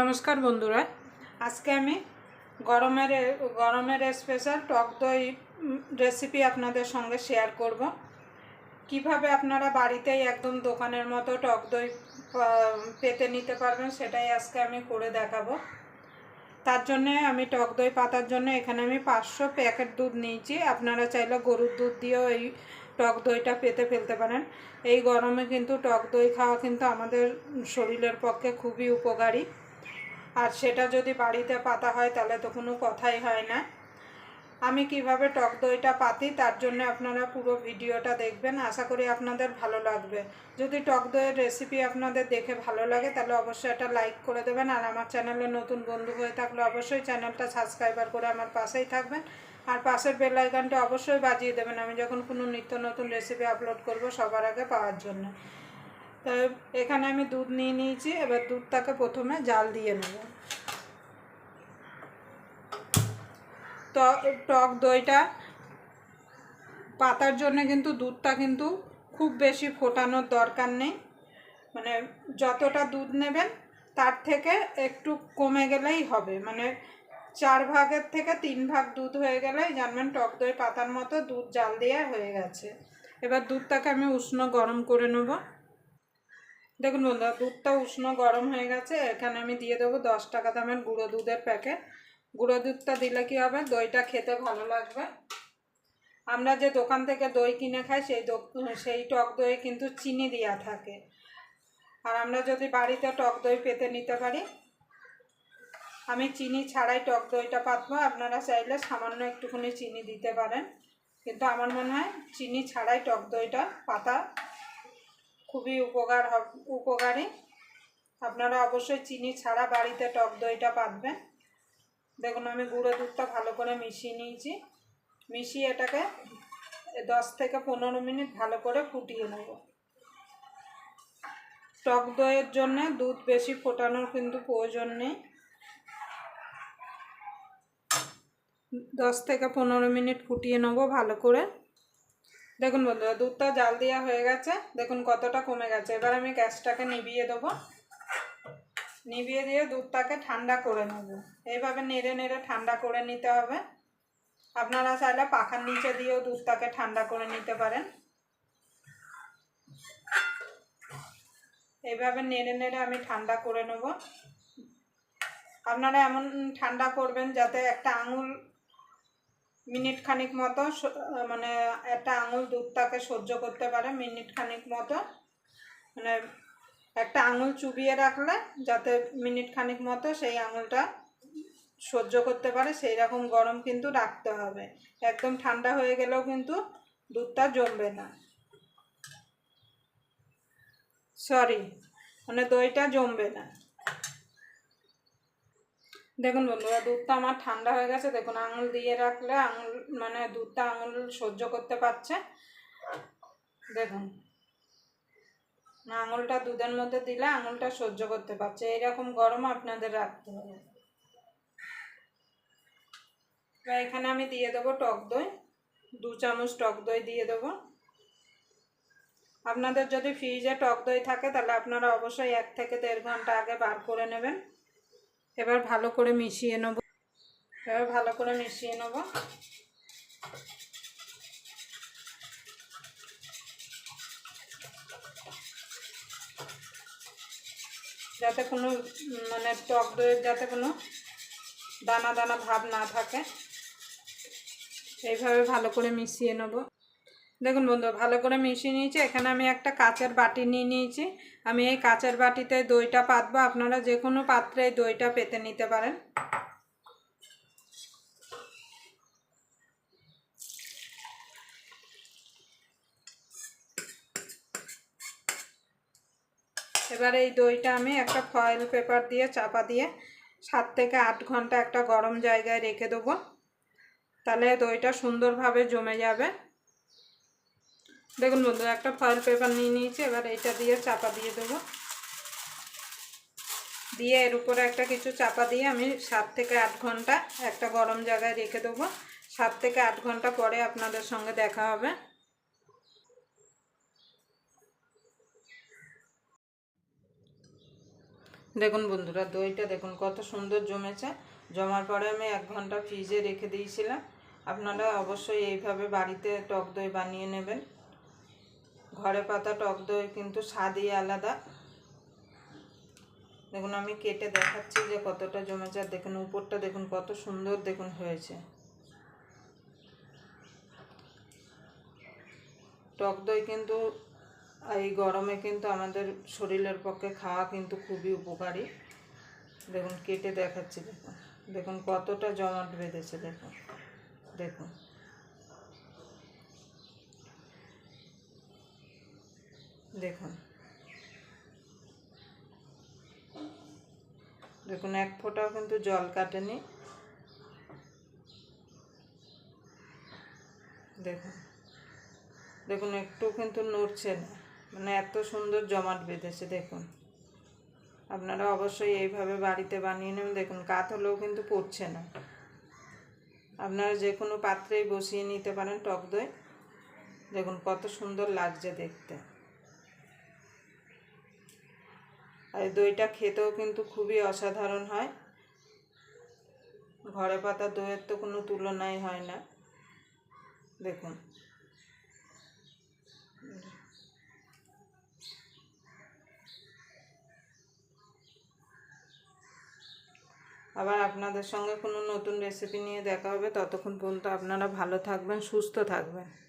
নমস্কার বন্ধুরা। আজকে আমি গরমের গরমের স্পেশাল টক দই রেসিপি আপনাদের সঙ্গে শেয়ার করব। কীভাবে আপনারা বাড়িতেই একদম দোকানের মতো টক দই পেতে নিতে পারবেন সেটাই আজকে আমি করে দেখাবো। তার জন্যে আমি টক দই পাতার জন্য এখানে আমি পাঁচশো প্যাকেট দুধ নিয়েছি। আপনারা চাইলে গরুর দুধ দিয়েও এই টক দইটা পেতে ফেলতে পারেন। এই গরমে কিন্তু টক দই খাওয়া কিন্তু আমাদের শরীরের পক্ষে খুবই উপকারী। আর সেটা যদি বাড়িতে পাতা হয় তাহলে তো কোনো কথাই হয় না। আমি কীভাবে টক দইটা পাতি, তার জন্য আপনারা পুরো ভিডিওটা দেখবেন। আশা করি আপনাদের ভালো লাগবে। যদি টক দইয়ের রেসিপি আপনাদের দেখে ভালো লাগে, তাহলে অবশ্যই একটা লাইক করে দেবেন। আর আমার চ্যানেলে নতুন বন্ধু হয়ে থাকলে অবশ্যই চ্যানেলটা সাবস্ক্রাইবার করে আমার পাশেই থাকবেন। আর পাশের বেল আইকনটা অবশ্যই বাজিয়ে দেবেন। আমি যখন কোনো নিত্য নতুন রেসিপি আপলোড করব সবার আগে পাওয়ার জন্য। এখানে আমি দুধ নিয়ে নিয়েছি, এবার দুধটাকে প্রথমে জাল দিয়ে নেব। টক দইটা পাতার জন্য কিন্তু দুধটা কিন্তু খুব বেশি ফোটানোর দরকার নেই। মানে যতটা দুধ নেবেন তার থেকে একটু কমে গেলেই হবে। মানে চার ভাগের থেকে তিন ভাগ দুধ হয়ে গেলেই জানবেন টক দই পাতার মতো দুধ জাল দিয়ে হয়ে গেছে। এবার দুধটাকে আমি উষ্ণ গরম করে নেব। দেখুন বন্ধুরা, দুধটা উষ্ণ গরম হয়ে গেছে, এখানে আমি দিয়ে দেবো দশ টাকা দামের গুঁড়ো দুধের প্যাকেট। গুঁড়ো দুধটা দিলে কি হবে? দইটা খেতে ভালো লাগবে। আমরা যে দোকান থেকে দই কিনে খাই, সেই সেই টক দইয়ে কিন্তু চিনি দেওয়া থাকে। আর আমরা যদি বাড়িতে টক দই পেতে নিতে পারি, আমি চিনি ছাড়াই টক দইটা পাতবো। আপনারা চাইলে সামান্য একটুখানি চিনি দিতে পারেন। কিন্তু আমার মনে হয়, চিনি ছাড়াই টক দইটা পাতা খুবই উপকার উপকারী। আপনারা অবশ্যই চিনি ছাড়া বাড়িতে টক দইটা পাতবেন দেখুন, আমি গুঁড়ো দুধটা ভালো করে মিশিয়ে নিয়েছি। মিশিয়ে এটাকে দশ থেকে পনেরো মিনিট ভালো করে ফুটিয়ে নেব। টক দইয়ের জন্য দুধ বেশি ফোটানোর কিন্তু প্রয়োজন নেই। দশ থেকে পনেরো মিনিট ফুটিয়ে নেব ভালো করে। দেখুন বন্ধুরা, দুধটা জাল দেওয়া হয়ে গেছে। দেখুন কতটা কমে গেছে। এবার আমি গ্যাসটাকে নিভিয়ে দেবো। নিভিয়ে দিয়ে দুধটাকে ঠান্ডা করে নেব। এইভাবে নেড়ে নেড়ে ঠান্ডা করে নিতে হবে। আপনারা চাইলে পাখার নিচে দিয়েও দুধটাকে ঠান্ডা করে নিতে পারেন। এইভাবে নেড়ে নেড়ে আমি ঠান্ডা করে নেব। আপনারা এমন ঠান্ডা করবেন যাতে একটা আঙুল মিনিট খানিক মতো মানে একটা আঙুল দুধটাকে সহ্য করতে পারে, মিনিট খানিক মতো। মানে একটা আঙুল চুবিয়ে রাখলে যাতে মিনিট খানিক মতো সেই আঙুলটা সহ্য করতে পারে, সেই রকম গরম কিন্তু রাখতে হবে। একদম ঠান্ডা হয়ে গেলেও কিন্তু দুধটা জমবে না। সরি মানে দইটা জমবে না। দেখুন বন্ধুরা, দুধটা আমার ঠান্ডা হয়ে গেছে। দেখুন, আঙুল দিয়ে রাখলে আঙুল মানে দুধটা আঙুল সহ্য করতে পারছে। দেখুন আঙুলটা দুধের মধ্যে দিলে আঙুলটা সহ্য করতে পারছে। এইরকম গরম আপনাদের রাখতে হবে। এখানে আমি দিয়ে দেবো টক দই, দু চামচ টক দই দিয়ে দেবো। আপনাদের যদি ফ্রিজে টক দই থাকে, তাহলে আপনারা অবশ্যই এক থেকে দেড় ঘণ্টা আগে বার করে নেবেন। এবার ভালো করে মিশিয়ে নেব। এবার ভালো করে মিশিয়ে নেব। যাতে কোনো মানে টক দইয়ের যাতে কোনো দানা দানা ভাব না থাকে। এইভাবে ভালো করে মিশিয়ে নেব। দেখুন বন্ধু, ভালো করে মিশিয়ে নিয়েছি। এখানে আমি একটা কাচের বাটি নিয়ে নিয়েছি। আমি এই কাচের বাটিতে দইটা পাতবো। আপনারা যে কোনো পাত্রে দইটা পেতে নিতে পারেন। এবার এই দইটা আমি একটা ফয়েল পেপার দিয়ে চাপা দিয়ে সাত থেকে আট ঘণ্টা একটা গরম জায়গায় রেখে দেবো। তাহলে দইটা সুন্দরভাবে জমে যাবে। দেখুন বন্ধু একটা ফয়েল পেপার নিয়ে নিয়েছি, এবার এইটা দিয়ে চাপা দিয়ে দেবো। দিয়ে এর উপরে একটা কিছু চাপা দিয়ে আমি সাত থেকে আট ঘণ্টা একটা গরম জায়গায় রেখে দেবো। সাত থেকে আট ঘণ্টা পরে আপনাদের সঙ্গে দেখা হবে। দেখুন বন্ধুরা, দইটা দেখুন কত সুন্দর জমেছে। জমার পরে আমি এক ঘণ্টা ফ্রিজে রেখে দিয়েছিলাম। আপনারা অবশ্যই এইভাবে বাড়িতে টক দই বানিয়ে নেবেন। ঘরে পাতা, টক দই, কিন্তু স্বাদই আলাদা। দেখুন, আমি কেটে দেখাচ্ছি যে কতটা জমেছে। আর দেখুন, উপরটা দেখুন, কত সুন্দর দেখুন হয়েছে। টক দই কিন্তু এই গরমে কিন্তু আমাদের শরীরের পক্ষে খাওয়া কিন্তু খুবই উপকারী। দেখুন, কেটে দেখাচ্ছি, দেখুন। দেখুন, কতটা জমাট বেঁধেছে, দেখুন। দেখুন। দেখুন। দেখুন, এক ফোঁটাও কিন্তু জল কাটেনি। দেখুন দেখুন, একটু কিন্তু নড়ছে না। মানে এত সুন্দর জমাট বেঁধেছে, দেখুন। আপনারা অবশ্যই এইভাবে বাড়িতে বানিয়ে নেবেন। দেখুন কাত হলেও কিন্তু পড়ছে না। আপনারা যে কোনো পাত্রেই বসিয়ে নিতে পারেন টক দই। দেখুন, কত সুন্দর লাগছে দেখতে। আর দইটা খেতেও কিন্তু খুবই অসাধারণ হয়। ঘরে পাতা দইয়ের তো কোনো তুলনাই হয় না। দেখুন। আবার আপনাদের সঙ্গে কোনো নতুন রেসিপি নিয়ে দেখা হবে। ততক্ষণ পর্যন্ত আপনারা ভালো থাকবেন, সুস্থ থাকবেন।